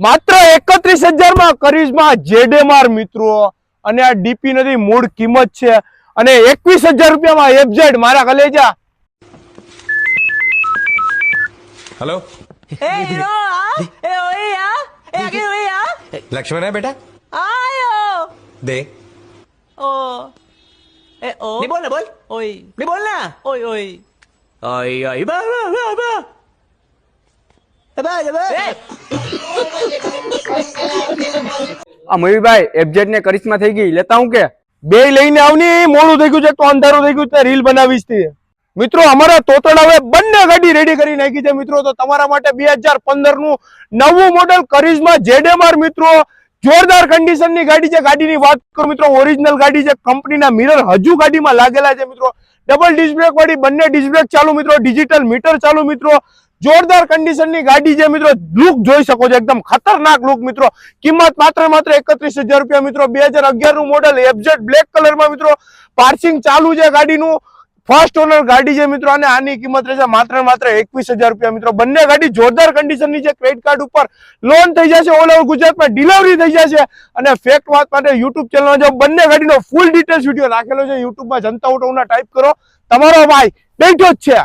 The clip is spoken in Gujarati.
માત્ર એકત્રીસ હજારમાં કરીઝમાં જેડેમાર મિત્રો. અને આ ડીપી નથી મૂળ કિંમત છે. અને એકવીસ હજાર રૂપિયામાં એફઝેડ મારા કલેજા હેલો લક્ષ્મણ હે બેટા? આયો. દે. ઓ. એ ઓ. બોલ બોલ. ઓય. ની બોલ ના. ઓય ઓય. ઓય ઓય બા બા બા બા. બા બા. આ મયુરભાઈ એફજેડ ને કરિશ્મા થઈ ગઈ. લેતા હું કે? બે લઈને આવની, મોડું થઈ ગયું છે, તો અંધારું થઈ ગયું છે, રીલ બનાવીશ તે. મિત્રો, અમારા તોતડા હવે બંને ગાડી રેડી કરી નાખી છે, મિત્રો. તો તમારા માટે બે હજાર પંદરનું નવું મોડલ કરિશ્મા જેડેમાર, મિત્રો. જોરદાર કન્ડિશનની ગાડી છે. ગાડીની વાત કરું, મિત્રો ઓરિજિનલ ગાડી છે. કંપનીના મિરર હજુ ગાડીમાં લાગેલા છે, મિત્રો. ડબલ ડિસ્ક બ્રેક વાળી બંને ડિસ્ક બ્રેક ચાલુ, મિત્રો. ડિજિટલ મીટર ચાલુ, મિત્રો. જોરદાર કન્ડિશનની ગાડી છે મિત્રો લુક જોઈ શકો છો, એકદમ ખતરનાક લુક મિત્રો. કિંમત માત્ર માત્ર એકત્રીસ રૂપિયા મિત્રો. બે હજાર મોડેલ એફઝેડ બ્લેક કલરમાં મિત્રો પાર્સિંગ ચાલુ છે ગાડીનું. ફર્સ્ટ ઓનર ગાડી છે મિત્રો અને આની કિંમત રહેશે માત્ર માત્ર એકવીસ હજાર રૂપિયા મિત્રો. બંને ગાડી જોરદાર કન્ડિશનની છે ક્રેડિટ કાર્ડ ઉપર લોન થઈ જશે ઓલ ઓવર ગુજરાતમાં ડિલિવરી થઈ જશે. અને ફેક્ટ વાત માટે યુટ્યુબ ચેનલ જો બંને ગાડીનો ફૂલ ડિટેલ્સ વીડિયો નાખેલો છે યુટ્યુબમાં જનતા ટાઈપ કરો. તમારો ભાઈ બેઠો જ છે.